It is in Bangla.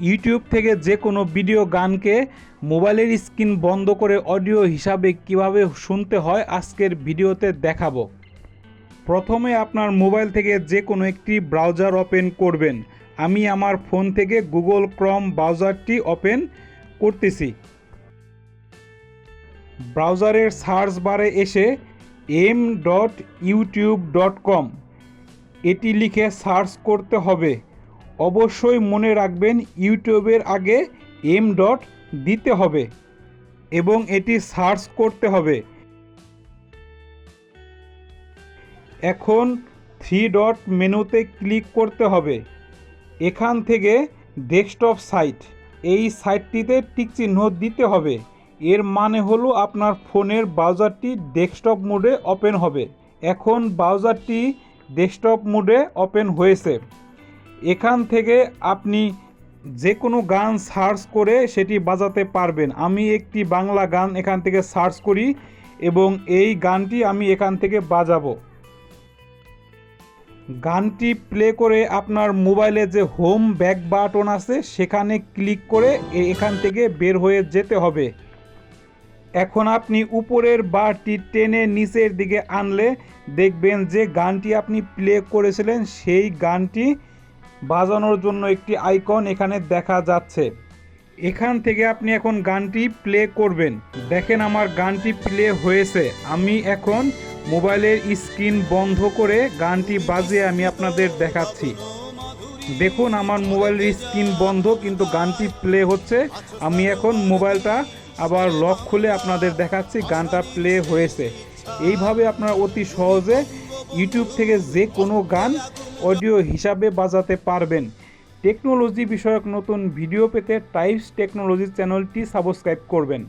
ইউটিউব থেকে যে কোনো ভিডিও গানকে মোবাইলের স্ক্রিন বন্ধ করে অডিও হিসাবে কীভাবে শুনতে হয় আজকের ভিডিওতে দেখাবো। প্রথমে আপনার মোবাইল থেকে যে কোনো একটি ব্রাউজার ওপেন করবেন। আমি আমার ফোন থেকে গুগল ক্রম ব্রাউজারটি ওপেন করতেছি। ব্রাউজারের সার্চ বারে এসে M dot YouTube dot com এটি লিখে সার্চ করতে হবে। অবশ্যই মনে রাখবেন, ইউটিউবের আগে এম ডট দিতে হবে এবং এটি সার্চ করতে হবে। এখন থ্রি ডট মেনুতে ক্লিক করতে হবে। এখান থেকে ডেস্কটপ সাইট এই সাইটটিতে টিক চিহ্ন দিতে হবে। এর মানে হলো আপনার ফোনের ব্রাউজারটি ডেস্কটপ মোডে ওপেন হবে। এখন ব্রাউজারটি ডেস্কটপ মোডে ওপেন হয়েছে। এখান থেকে আপনি যে কোনো গান সার্চ করে সেটি বাজাতে পারবেন। আমি একটি বাংলা গান এখান থেকে সার্চ করি এবং এই গানটি আমি এখান থেকে বাজাবো। গানটি প্লে করে আপনার মোবাইলে যে হোম ব্যাক বাটন আছে, সেখানে ক্লিক করে এখান থেকে বের হয়ে যেতে হবে। এখন আপনি উপরের বারটি টেনে নিচের দিকে আনলে দেখবেন যে গানটি আপনি প্লে করেছিলেন, সেই গানটি বাজানোর জন্য একটি আইকন এখানে দেখা যাচ্ছে। এখান থেকে আপনি এখন গানটি প্লে করবেন। দেখেন আমার গানটি প্লে হয়েছে। আমি এখন মোবাইলের স্ক্রিন বন্ধ করে গানটি বাজিয়ে আমি আপনাদের দেখাচ্ছি। দেখুন, আমার মোবাইলের স্ক্রিন বন্ধ, কিন্তু গানটি প্লে হচ্ছে। আমি এখন মোবাইলটা আবার লক খুলে আপনাদের দেখাচ্ছি, গানটা প্লে হয়েছে। এইভাবে আপনারা অতি সহজে ইউটিউব থেকে যে কোনো গান অডিও হিসাবে বাজাতে পারবেন। টেকনোলজি বিষয়ক নতুন ভিডিও পেতে টাইপস টেকনোলজি চ্যানেলটি সাবস্ক্রাইব করবেন।